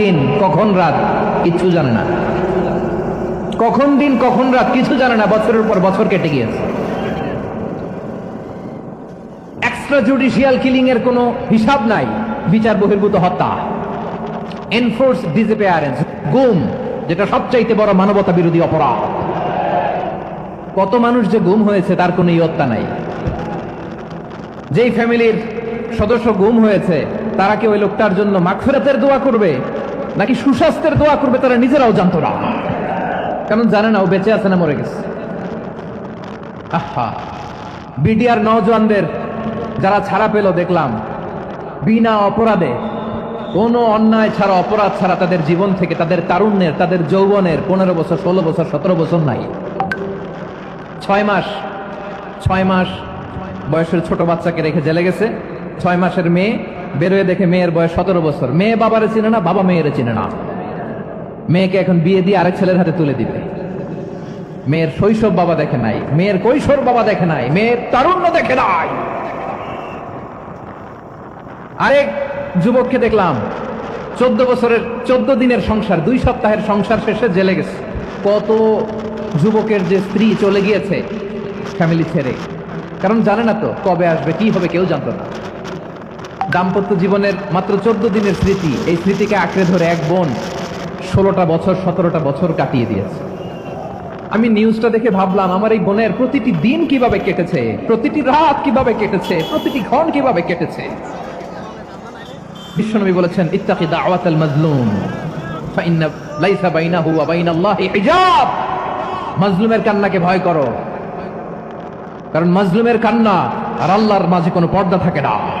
দিন, কখন রাত? কিচ্ছু জানে না। কখন দিন, কখন রাত? কিছু জানে না, বছরের পর বছর কেটে গিয়েছে। এক্সট্রা জুডিশিয়াল কিলিং এর কোনো হিসাব নাই। বিচার বহির্ভূত হত্যা। এনফোর্স ডিসঅ্যাপিয়ারেন্স গুম, যেটা সবচাইতে বড় মানবতা বিরোধী অপরাধ। কত মানুষ যে গুম হয়েছে, তার কোনো ইয়ত্তা নাই। যেই ফ্যামিলির সদস্য গুম হয়েছে, তারা কি ওই লোকটার জন্য মাগফিরাতের দোয়া করবে? নাকি সুস্বাস্থ্যের দোয়া করবে তারা নিজেরাও জানতো না? কারণ জানে না, ও বেঁচে আছে না মরে গেছে? আহা, বিডিআর নওজোয়ানদের যারা ছাড়া পেল, দেখলাম, বিনা অপরাধে, কোনো অন্যায় ছাড়া, অপরাধ ছাড়া তাদের জীবন থেকে তাদের তারুণ্যের, তাদের যৌবনের পনেরো বছর, ষোলো বছর, সতেরো বছর নাই। ছয় মাস ছয় মাস বয়সের ছোট বাচ্চাকে রেখে জেলে গেছে। ছয় মাসের মেয়ে বেরোয় দেখে মেয়ের বয়স সতেরো বছর। মেয়ে বাবারে চিনে না, বাবা মেয়েরে চিনে না। মেয়েকে এখন বিয়ে দিয়ে আরেক ছেলের হাতে তুলে দিবে। মেয়ের শৈশব বাবা দেখে নাই, মেয়ের কৈশোর বাবা দেখে নাই, মেয়ের তারুণ্য দেখে নাই। আরেক যুবককে দেখলাম, চোদ্দ বছরের, চোদ্দ দিনের সংসার, দুই সপ্তাহের সংসার শেষে জেলে গেছে। কত যুবকের যে স্ত্রী চলে গিয়েছে ফ্যামিলি ছেড়ে। কারণ জানে না তো কবে আসবে, কি হবে, কেউ জানতো না। দাম্পত্য জীবনের মাত্র চোদ্দ দিনের স্মৃতি। এই স্মৃতিকে আঁকড়ে ধরে এক বোন ষোলোটা বছর, সতেরোটা বছর কাটিয়ে দিয়েছে। আমি নিউজটা দেখে ভাবলাম, আমার এই বোনের প্রতিটি দিন কীভাবে কেটেছে? প্রতিটি রাত কীভাবে কেটেছে? প্রতিটি ক্ষণ কীভাবে কেটেছে? বিশ্বনবী বলেছেন, ইত্তাকি দাওয়াতাল মাজলুম, ফাইন্না লাইসা বাইনাহু ওয়া বাইনাল্লাহি হিজাব। মাজলুমের কান্নাকে ভয় করো। কারণ মাজলুমের কান্না আর আল্লাহর মাঝে কোনো পর্দা থাকে না।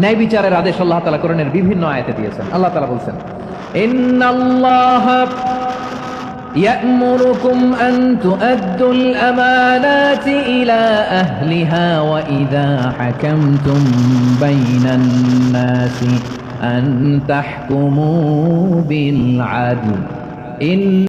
ন্যায় বিচারের আদেশ আল্লাহ তালা কোরআনের বিভিন্ন আয়াতে দিয়েছেন আল্লাহ তালা বলছেন ইন্নাল্লাহ يأمركم أن تؤدوا الأمانات إلى أهلها وإذا حكمتم بين الناس أن تحكموا بالعدل إن